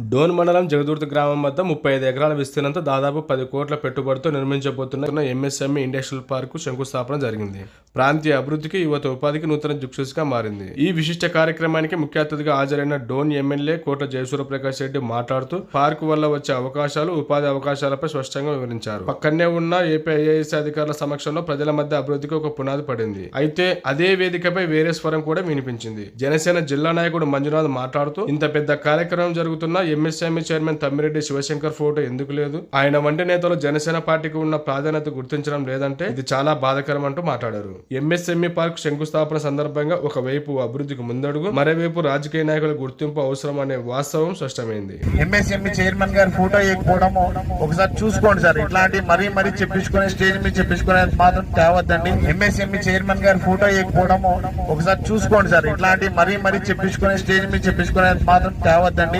డోన్ మండలం జగదుర్తి గ్రామం వద్ద ముప్పై ఐదు ఎకరాల విస్తీర్ణంతో దాదాపు పది కోట్ల పెట్టుబడితో నిర్మించబోతున్న ఎంఎస్ఎంఈ ఇండస్ట్రియల్ పార్కు శంకుస్థాపన జరిగింది. ప్రాంతీయ అభివృద్ధికి యువత ఉపాధికి నూతన గా మారింది. ఈ విశిష్ట కార్యక్రమానికి ముఖ్య అతిథిగా హాజరైన డోన్ ఎమ్మెల్యే కోట జయసూర్యప్రకాష్ రెడ్డి మాట్లాడుతూ పార్కు వల్ల వచ్చే అవకాశాలు ఉపాధి అవకాశాలపై స్పష్టంగా వివరించారు. పక్కనే ఉన్న ఏపీ ఐఏఎస్ అధికారుల సమక్షంలో ప్రజల మధ్య అభివృద్ధికి ఒక పునాది పడింది. అయితే అదే వేదికపై వేరే స్వరం కూడా వినిపించింది. జనసేన జిల్లా నాయకుడు మంజునాథ్ మాట్లాడుతూ ఇంత పెద్ద కార్యక్రమం జరుగుతున్న MSME chairman Thammireddy Sivasankar photo ఎందుకు లేదు? ఆయన వంటి నేతలు జనసేన పార్టీకి ఉన్న ప్రాధాన్యత గుర్తించడం లేదంటే ఇది చాలా బాధకరం అంటూ మాట్లాడారు. ఎంఎస్ఎంఈ పార్క్ శంకుస్థాపన సందర్భంగా ఒకవైపు అభివృద్ధికి ముందడుగు మరోవైపు రాజకీయ నాయకుల గుర్తింపు అవసరం అనే వాస్తవం స్పష్టమైంది. ఎంఎస్ఎంఈ చైర్మన్ గారి ఫోటో వేయకపోవడము ఒకసారి చూసుకోండి సార్. ఇట్లాంటి మరీ మరీ చెప్పించుకునే స్టేజ్ మీద చెప్పించుకునే మాత్రం తేవద్దండి. ఎంఎస్ఎంఈ చైర్మన్ గారి ఫోటో వేయకపోవడము ఒకసారి చూసుకోండి సార్. ఇట్లాంటి మరీ మరీ చెప్పించుకునే స్టేజ్ మీద చెప్పించుకునే మాత్రం తేవద్దండి.